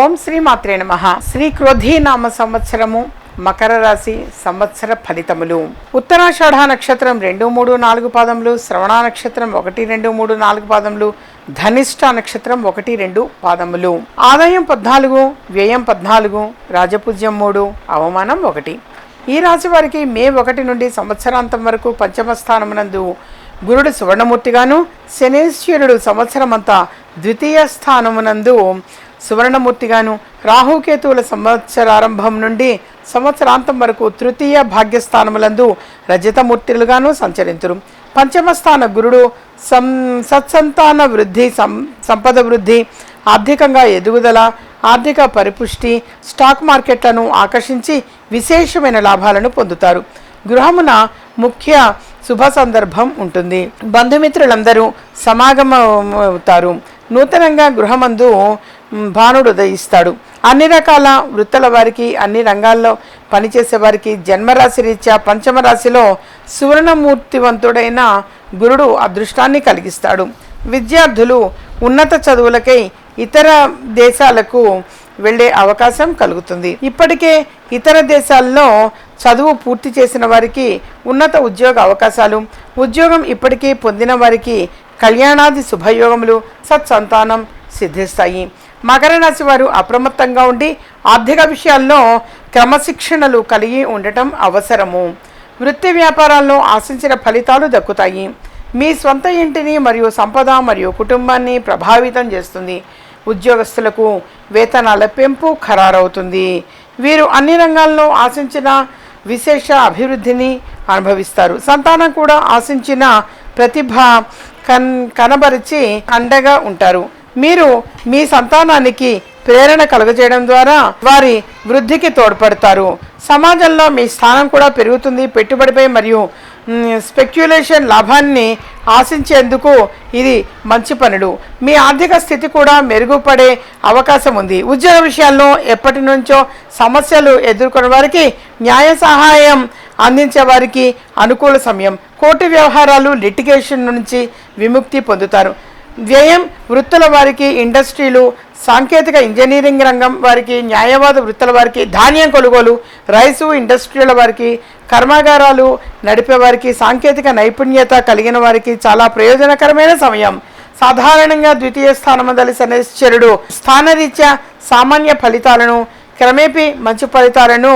ఓం శ్రీ మాత్రే నమ. శ్రీ క్రోధీ నామ సంవత్సరము మకర రాశి సంవత్సర ఫలితములు. ఉత్తరాషాఢ నక్షత్రం రెండు మూడు నాలుగు పాదములు శ్రవణ నక్షత్రం ఒకటి రెండు మూడు నాలుగు పాదములు ధనిష్ట నక్షత్రం ఒకటి రెండు పాదములు. ఆదాయం పద్నాలుగు వ్యయం పద్నాలుగు రాజపూజ్యం మూడు అవమానం ఒకటి. ఈ రాశి వారికి మే ఒకటి నుండి సంవత్సరాంతం వరకు పంచమ స్థానమునందు గురుడు సువర్ణమూర్తిగాను శనేశ్వరుడు సంవత్సరమంతా ద్వితీయ స్థానమునందు సువర్ణమూర్తిగాను రాహుకేతువుల సంవత్సరారంభం నుండి సంవత్సరాంతం వరకు తృతీయ భాగ్యస్థానములందు రజతమూర్తులుగాను సంచరింతురు. పంచమస్థాన గురుడు సం సత్సంతాన వృద్ధి సం సంపద వృద్ధి ఆర్థికంగా ఎదుగుదల ఆర్థిక పరిపుష్టి స్టాక్ మార్కెట్లను ఆకర్షించి విశేషమైన లాభాలను పొందుతారు. గృహమున ముఖ్య శుభ సందర్భం ఉంటుంది. బంధుమిత్రులందరూ సమాగమవుతారు నూతనంగా గృహమందు భానుడు ఉదయిస్తాడు అన్ని రకాల వృత్తుల వారికి అన్ని రంగాల్లో పనిచేసే వారికి జన్మరాశి రీత్యా పంచమ రాశిలో సువర్ణమూర్తివంతుడైన గురుడు అదృష్టాన్ని కలిగిస్తాడు. విద్యార్థులు ఉన్నత చదువులకై ఇతర దేశాలకు వెళ్ళే అవకాశం కలుగుతుంది. ఇప్పటికే ఇతర దేశాల్లో చదువు పూర్తి చేసిన వారికి ఉన్నత ఉద్యోగ అవకాశాలు ఉద్యోగం ఇప్పటికే పొందిన వారికి కళ్యాణాది శుభయోగములు సత్సంతానం సిద్ధిస్తాయి. మకర రాశి వారు అప్రమత్తంగా ఉండి ఆర్థిక విషయాల్లో క్రమశిక్షణలు కలిగి ఉండటం అవసరము. వృత్తి వ్యాపారాల్లో ఆశించిన ఫలితాలు దక్కుతాయి. మీ స్వంత ఇంటిని మరియు సంపద మరియు కుటుంబాన్ని ప్రభావితం చేస్తుంది. ఉద్యోగస్తులకు వేతనాల పెంపు ఖరారవుతుంది. వీరు అన్ని రంగాల్లో ఆశించిన విశేష అభివృద్ధిని అనుభవిస్తారు. సంతానం కూడా ఆశించిన ప్రతిభ కన్ కనబరిచి అండగా ఉంటారు. మీరు మీ సంతానానికి ప్రేరణ కలుగజేయడం ద్వారా వారి వృద్ధికి తోడ్పడతారు. సమాజంలో మీ స్థానం కూడా పెరుగుతుంది. పెట్టుబడిపై మరియు స్పెక్యులేషన్ లాభాన్ని ఆశించేందుకు ఇది మంచి పనులు. మీ ఆర్థిక స్థితి కూడా మెరుగుపడే అవకాశం ఉంది. ఉద్యోగ విషయాల్లో ఎప్పటి నుంచో సమస్యలు ఎదుర్కొన్న వారికి న్యాయ సహాయం అందించే వారికి అనుకూల సమయం. కోర్టు వ్యవహారాలు లిటిగేషన్ నుంచి విముక్తి పొందుతారు. వ్యయం వృత్తుల వారికి ఇండస్ట్రీలు సాంకేతిక ఇంజనీరింగ్ రంగం వారికి న్యాయవాద వృత్తుల వారికి ధాన్యం కొనుగోలు రైసు ఇండస్ట్రీల వారికి కర్మాగారాలు నడిపే వారికి సాంకేతిక నైపుణ్యత కలిగిన వారికి చాలా ప్రయోజనకరమైన సమయం. సాధారణంగా ద్వితీయ స్థానమందలి శనిశ్చరుడు స్థానరీత్యా సామాన్య ఫలితాలను క్రమేపీ మంచి ఫలితాలను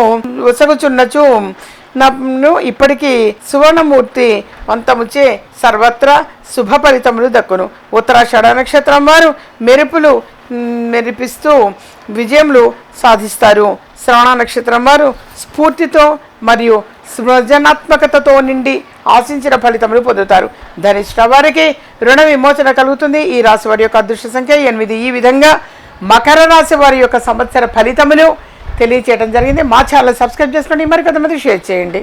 ఉసగుచున్నచు. నన్ను ఇప్పటికీ సువర్ణమూర్తి వంతముచే సర్వత్రా శుభ ఫలితములు దక్కును. ఉత్తరాషాఢ నక్షత్రం వారు మెరుపులు మెరిపిస్తూ విజయములు సాధిస్తారు. శ్రవణ నక్షత్రం వారు స్ఫూర్తితో మరియు సృజనాత్మకతతో నిండి ఆశించిన ఫలితములు పొందుతారు. ధనిష్ట వారికి రుణ విమోచన కలుగుతుంది. ఈ రాశి వారి యొక్క అదృష్ట సంఖ్య ఎనిమిది. ఈ విధంగా మకర రాశి వారి యొక్క సంవత్సర ఫలితములు తెలియచేయడం జరిగింది. మా ఛానల్ సబ్స్క్రైబ్ చేసుకోండి. మరికొంతమంది షేర్ చేయండి.